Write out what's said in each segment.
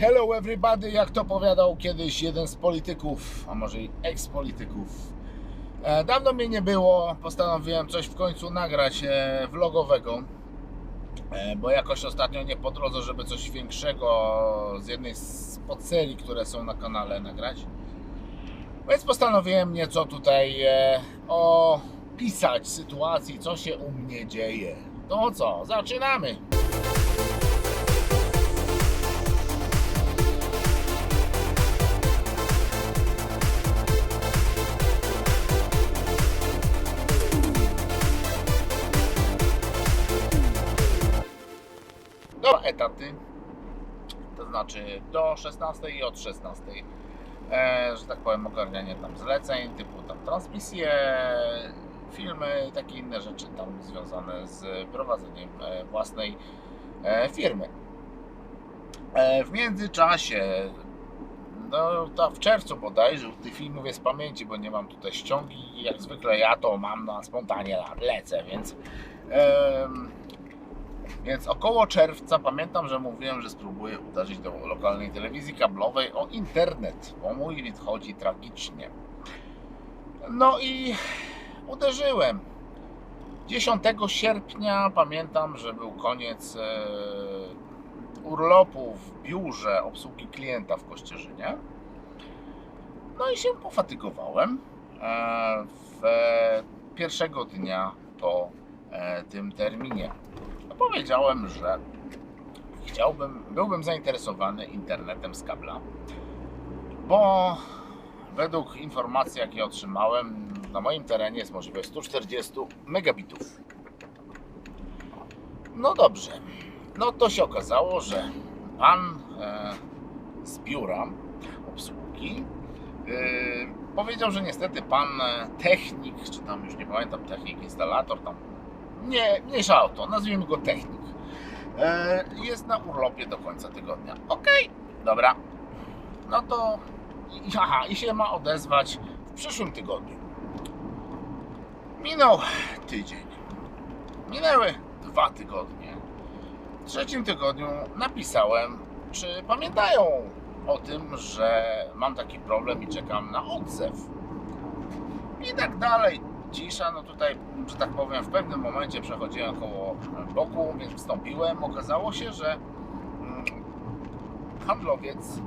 Hello everybody, jak to powiadał kiedyś jeden z polityków, a może i eks-polityków. E, Dawno mnie nie było, postanowiłem coś w końcu nagrać e, vlogowego, e, bo jakoś ostatnio nie po drodze, żeby coś większego z jednej z podserii, które są na kanale nagrać. Więc postanowiłem nieco tutaj e, opisać sytuacji, co się u mnie dzieje. To co, zaczynamy! Dobra, etaty. To znaczy do 16 i od 16. E, że tak powiem, ogarnianie tam zleceń, typu tam transmisje, filmy i takie inne rzeczy tam związane z prowadzeniem e, własnej e, firmy. W międzyczasie, no to w czerwcu bodajże, tych filmów jest z pamięci, bo nie mam tutaj ściągi, jak zwykle ja to mam na spontanie lecę, więc więc około czerwca pamiętam, że mówiłem, że spróbuję uderzyć do lokalnej telewizji kablowej o internet, bo mój wid chodzi tragicznie. No i uderzyłem. 10 sierpnia pamiętam, że był koniec e, urlopu w biurze obsługi klienta w Kościerzynie. No i się pofatygowałem e, w pierwszego dnia po e, tym terminie powiedziałem, że chciałbym, byłbym zainteresowany internetem z kabla, bo według informacji, jakie otrzymałem, na moim terenie jest możliwość 140 megabitów. No dobrze, no to się okazało, że pan e, z biura obsługi e, powiedział, że niestety pan e, technik, czy tam już nie pamiętam, technik, instalator, tam nie, mniejsza o to, nazwijmy go technik. E, jest na urlopie do końca tygodnia. Okej, dobra. No to aha, i się ma odezwać w przyszłym tygodniu. Minął tydzień. Minęły dwa tygodnie. W trzecim tygodniu napisałem, czy pamiętają o tym, że mam taki problem i czekam na odzew. I tak dalej cisza, no tutaj, że tak powiem, w pewnym momencie przechodziłem koło boku, więc wstąpiłem. Okazało się, że mm, handlowiec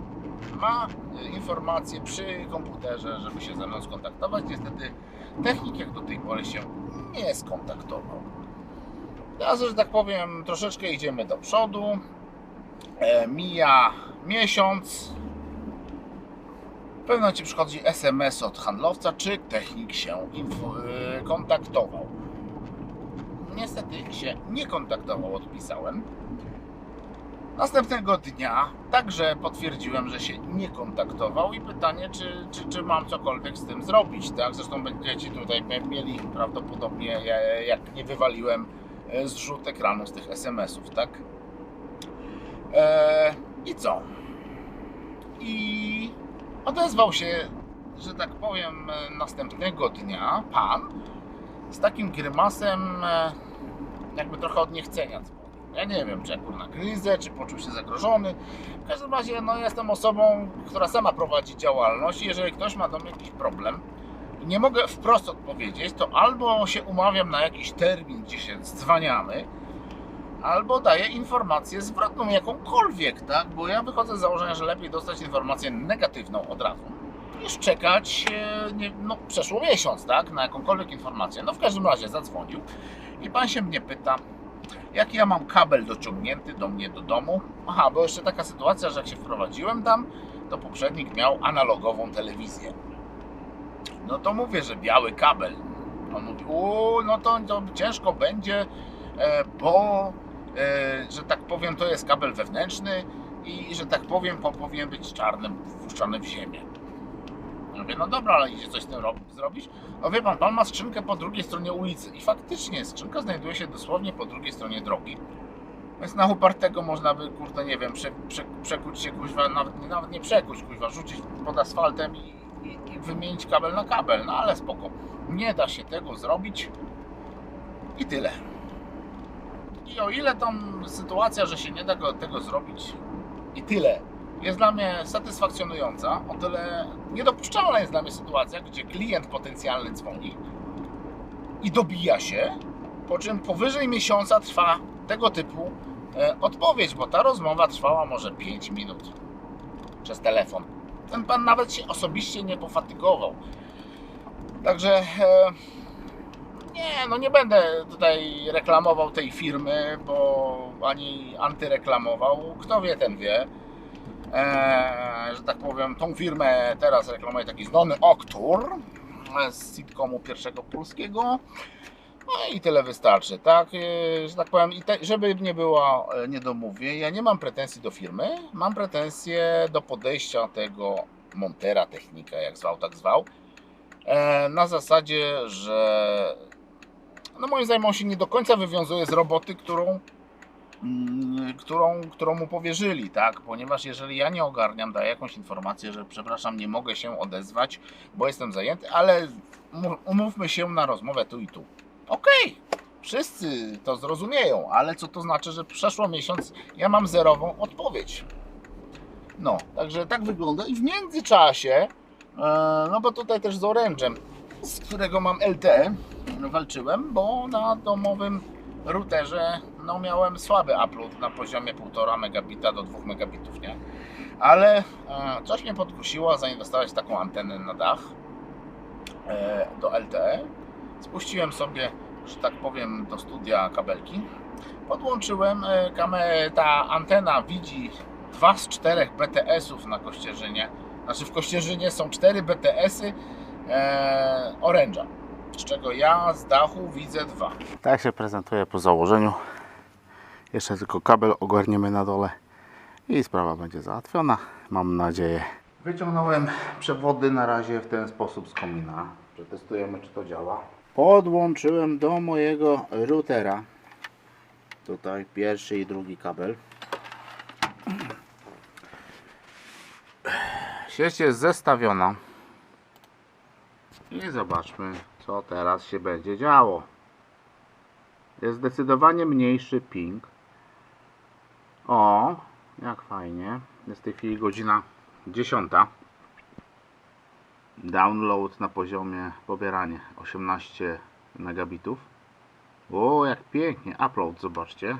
ma y, informacje przy komputerze, żeby się ze mną skontaktować. Niestety technik jak do tej pory się nie skontaktował. Teraz, że tak powiem, troszeczkę idziemy do przodu. E, mija miesiąc, pewnym momencie przychodzi SMS od handlowca, czy technik się yy, kontaktował. Niestety się nie kontaktował, odpisałem. Następnego dnia także potwierdziłem, że się nie kontaktował i pytanie, czy, czy, czy mam cokolwiek z tym zrobić, tak? Zresztą będziecie tutaj mieli prawdopodobnie, jak nie wywaliłem e, zrzut ekranu z tych SMS-ów, tak? Eee, I co? I odezwał się, że tak powiem, następnego dnia pan z takim grymasem, e, jakby trochę od niechcenia. Ja nie wiem, czy jak na kryzę, czy poczuł się zagrożony. W każdym razie, no, jestem osobą, która sama prowadzi działalność i jeżeli ktoś ma do mnie jakiś problem nie mogę wprost odpowiedzieć, to albo się umawiam na jakiś termin, gdzie się dzwaniamy, albo daję informację zwrotną, jakąkolwiek, tak? Bo ja wychodzę z założenia, że lepiej dostać informację negatywną od razu, niż czekać, e, nie, no przeszło miesiąc, tak? Na jakąkolwiek informację. No w każdym razie zadzwonił i pan się mnie pyta, jaki ja mam kabel dociągnięty do mnie do domu. Aha, bo jeszcze taka sytuacja, że jak się wprowadziłem tam, to poprzednik miał analogową telewizję. No to mówię, że biały kabel. On mówi, no to, to ciężko będzie, e, bo że tak powiem, to jest kabel wewnętrzny i, że tak powiem, po- powinien być czarnym, wpuszczony w ziemię. Mówię, no dobra, ale idzie coś z tym rob- zrobić? No wie pan, pan ma skrzynkę po drugiej stronie ulicy i faktycznie skrzynka znajduje się dosłownie po drugiej stronie drogi. Więc na upartego można by, kurde, nie wiem, prze, prze, przekuć się, kuźwa, nawet, nawet nie przekuć, kuźwa, rzucić pod asfaltem i, i, i wymienić kabel na kabel, no ale spoko. Nie da się tego zrobić i tyle. I o ile tam sytuacja, że się nie da go, tego zrobić i tyle, jest dla mnie satysfakcjonująca. O tyle niedopuszczalna jest dla mnie sytuacja, gdzie klient potencjalny dzwoni i dobija się, po czym powyżej miesiąca trwa tego typu e, odpowiedź, bo ta rozmowa trwała może 5 minut przez telefon. Ten pan nawet się osobiście nie pofatygował. Także e, nie, no nie będę tutaj reklamował tej firmy, bo ani antyreklamował. Kto wie, ten wie. Eee, że tak powiem, tą firmę teraz reklamuje taki znany aktor z sitcomu pierwszego polskiego. No i tyle wystarczy, tak? Eee, że tak powiem, i te, żeby nie było e, niedomówień, ja nie mam pretensji do firmy, mam pretensje do podejścia tego montera, technika, jak zwał, tak zwał. E, na zasadzie, że no moim zdaniem on się nie do końca wywiązuje z roboty, którą, mm, którą, którą mu powierzyli, tak? Ponieważ jeżeli ja nie ogarniam, daję jakąś informację, że przepraszam, nie mogę się odezwać, bo jestem zajęty, ale umówmy się na rozmowę tu i tu. Okej, wszyscy to zrozumieją, ale co to znaczy, że przeszło miesiąc, ja mam zerową odpowiedź. No, także tak wygląda i w międzyczasie, e, no bo tutaj też z Orange'em, z którego mam LTE, walczyłem, bo na domowym routerze no, miałem słaby upload na poziomie 1,5 megabita do 2 megabitów, nie? Ale e, coś mnie podkusiło zainwestować w taką antenę na dach e, do LTE. Spuściłem sobie, że tak powiem, do studia kabelki. Podłączyłem e, ta antena widzi dwa z czterech BTS-ów na Kościerzynie. Znaczy w Kościerzynie są cztery BTS-y e, Orange'a z czego ja z dachu widzę dwa. Tak się prezentuje po założeniu. Jeszcze tylko kabel ogarniemy na dole i sprawa będzie załatwiona, mam nadzieję. Wyciągnąłem przewody na razie w ten sposób z komina. Przetestujemy czy to działa. Podłączyłem do mojego routera. Tutaj pierwszy i drugi kabel. Sieć jest zestawiona. I zobaczmy, co teraz się będzie działo. Jest zdecydowanie mniejszy ping. O, jak fajnie. Jest w tej chwili godzina 10. Download na poziomie pobieranie 18 megabitów. O, jak pięknie. Upload, zobaczcie.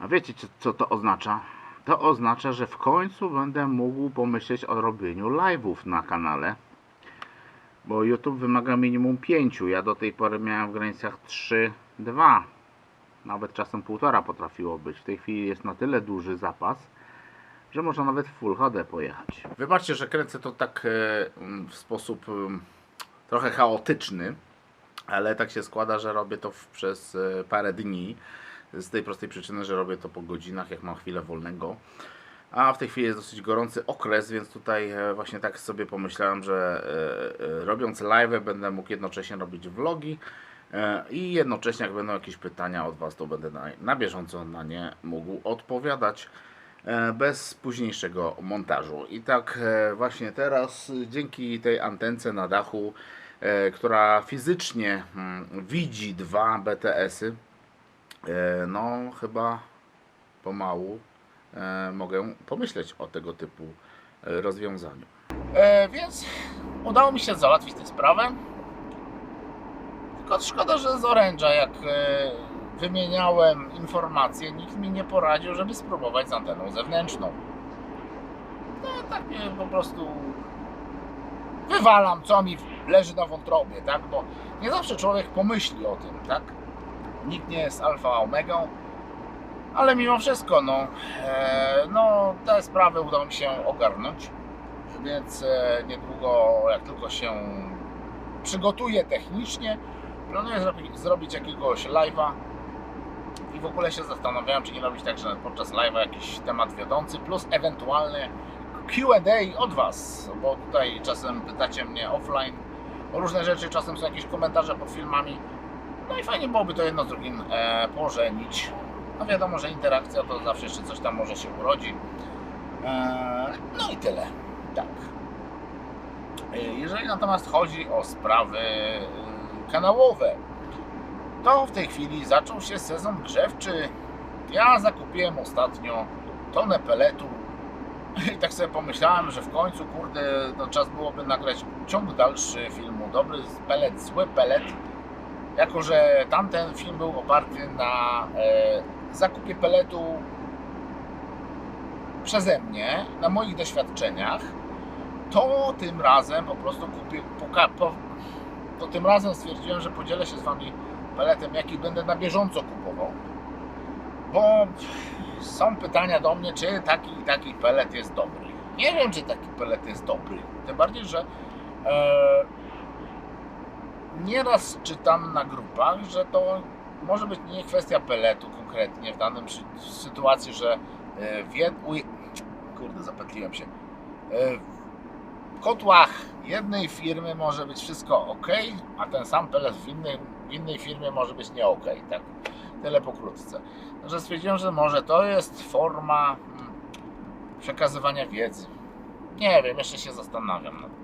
A wiecie, co, co to oznacza? To oznacza, że w końcu będę mógł pomyśleć o robieniu live'ów na kanale bo YouTube wymaga minimum 5. Ja do tej pory miałem w granicach 3, 2. Nawet czasem 1,5 potrafiło być. W tej chwili jest na tyle duży zapas, że można nawet Full HD pojechać. Wybaczcie, że kręcę to tak e, w sposób e, trochę chaotyczny, ale tak się składa, że robię to przez e, parę dni. Z tej prostej przyczyny, że robię to po godzinach, jak mam chwilę wolnego. A w tej chwili jest dosyć gorący okres, więc tutaj e, właśnie tak sobie pomyślałem, że e, e, robiąc live będę mógł jednocześnie robić vlogi i jednocześnie jak będą jakieś pytania od Was, to będę na, bieżąco na nie mógł odpowiadać bez późniejszego montażu. I tak właśnie teraz dzięki tej antence na dachu, która fizycznie mm, widzi dwa BTS-y, no chyba pomału mogę pomyśleć o tego typu e, rozwiązaniu. E, więc udało mi się załatwić tę sprawę. Tylko szkoda, że z Orange'a jak e, wymieniałem informacje, nikt mi nie poradził, żeby spróbować z anteną zewnętrzną. No tak mnie po prostu wywalam, co mi leży na wątrobie, tak? Bo nie zawsze człowiek pomyśli o tym, tak? Nikt nie jest alfa omegą, ale mimo wszystko, no, e, no te sprawy udało mi się ogarnąć, więc e, niedługo, jak tylko się przygotuję technicznie, planuję zrobić, zrobić jakiegoś live'a i w ogóle się zastanawiałem, czy nie robić tak, że podczas live'a jakiś temat wiodący, plus ewentualnie Q&A od Was, bo tutaj czasem pytacie mnie offline o różne rzeczy, czasem są jakieś komentarze pod filmami, no i fajnie byłoby to jedno z drugim e, pożenić. No wiadomo, że interakcja to zawsze jeszcze coś tam może się urodzi. E, no i tyle. Tak. E, Jeżeli natomiast chodzi o sprawy e, kanałowe, to w tej chwili zaczął się sezon grzewczy. Ja zakupiłem ostatnio tonę peletu I tak sobie pomyślałem, że w końcu, kurde, to czas byłoby nagrać ciąg dalszy filmu. Dobry pelet, zły pelet. Jako, że tamten film był oparty na e, zakupie peletu przeze mnie, na moich doświadczeniach, to tym razem po prostu kupię, poka, po, to tym razem stwierdziłem, że podzielę się z Wami peletem, jaki będę na bieżąco kupował. Bo są pytania do mnie, czy taki taki pelet jest dobry. Nie wiem, czy taki pelet jest dobry. Tym bardziej, że e, nieraz czytam na grupach, że to może być nie kwestia peletu konkretnie w danym sytuacji, że e, w jed... kurde, zapętliłem się. E, w kotłach jednej firmy może być wszystko ok, a ten sam pelet w innej, w innej firmie może być nie ok. Tak? Tyle pokrótce. Także stwierdziłem, że może to jest forma mm, przekazywania wiedzy. Nie wiem, jeszcze się zastanawiam nad tym.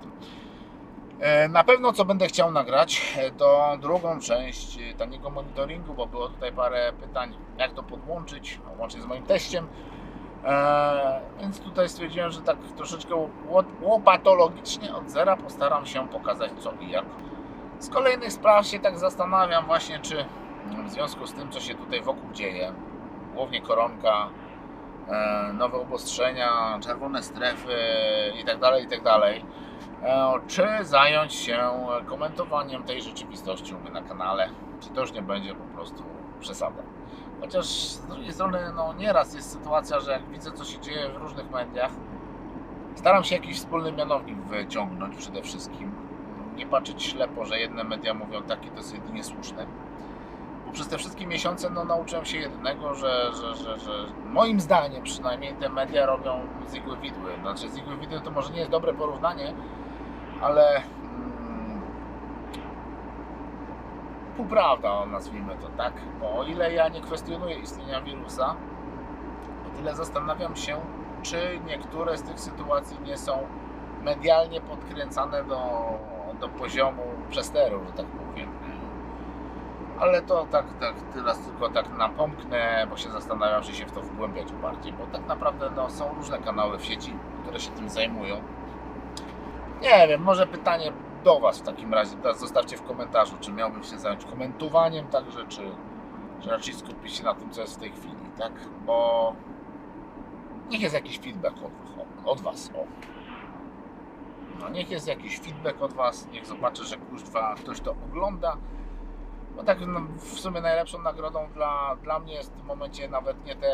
E, Na pewno co będę chciał nagrać, e, to drugą część e, taniego monitoringu, bo było tutaj parę pytań, jak to podłączyć, łącznie z moim teściem. Więc tutaj stwierdziłem, że tak troszeczkę łop- łopatologicznie od zera postaram się pokazać co i jak. Z kolejnych spraw się tak zastanawiam właśnie, czy w związku z tym, co się tutaj wokół dzieje, głównie koronka, nowe obostrzenia, czerwone strefy itd., itd., e, czy zająć się komentowaniem tej rzeczywistości na kanale, czy to już nie będzie po prostu przesada. Chociaż z drugiej strony, no nieraz jest sytuacja, że jak widzę, co się dzieje w różnych mediach, staram się jakiś wspólny mianownik wyciągnąć przede wszystkim. Nie patrzeć ślepo, że jedne media mówią tak i to jest jedynie słuszne. Bo przez te wszystkie miesiące no, nauczyłem się jednego, że, że, że, że moim zdaniem przynajmniej te media robią z widły. Znaczy z widły to może nie jest dobre porównanie, ale mm, półprawda, nazwijmy to tak. Bo o ile ja nie kwestionuję istnienia wirusa, o tyle zastanawiam się, czy niektóre z tych sytuacji nie są medialnie podkręcane do, do poziomu przesteru, że tak powiem. Ale to tak, tak teraz tylko tak napomknę, bo się zastanawiam, czy się w to wgłębiać bardziej, bo tak naprawdę no, są różne kanały w sieci, które się tym zajmują. Nie wiem, może pytanie do Was w takim razie, teraz zostawcie w komentarzu, czy miałbym się zająć komentowaniem także, czy, czy raczej skupić się na tym, co jest w tej chwili, tak? Bo niech jest jakiś feedback od, od Was, o. No niech jest jakiś feedback od Was, niech zobaczę, że kurwa ktoś to ogląda. Bo tak no, w sumie najlepszą nagrodą dla, dla mnie jest w tym momencie nawet nie te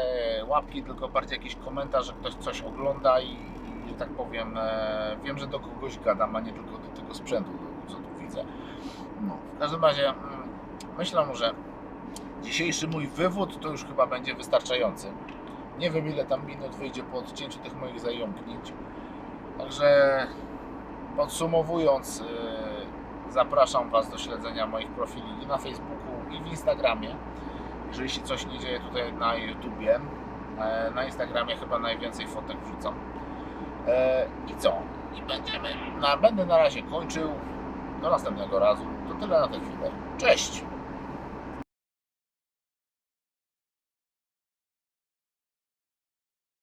łapki, tylko bardziej jakiś komentarz, że ktoś coś ogląda i, że tak powiem, e, wiem, że do kogoś gadam, a nie tylko do tego sprzętu, co tu widzę. No, w każdym razie mm, myślę, że dzisiejszy mój wywód to już chyba będzie wystarczający. Nie wiem ile tam minut wyjdzie po odcięciu tych moich zająknięć. Także podsumowując, yy, zapraszam Was do śledzenia moich profili i na Facebooku i w Instagramie. Jeżeli się coś nie dzieje tutaj na YouTubie, e, na Instagramie chyba najwięcej fotek wrzucam. E, I co? I będziemy, na, będę na razie kończył. Do następnego razu. To tyle na tę chwilę. Cześć!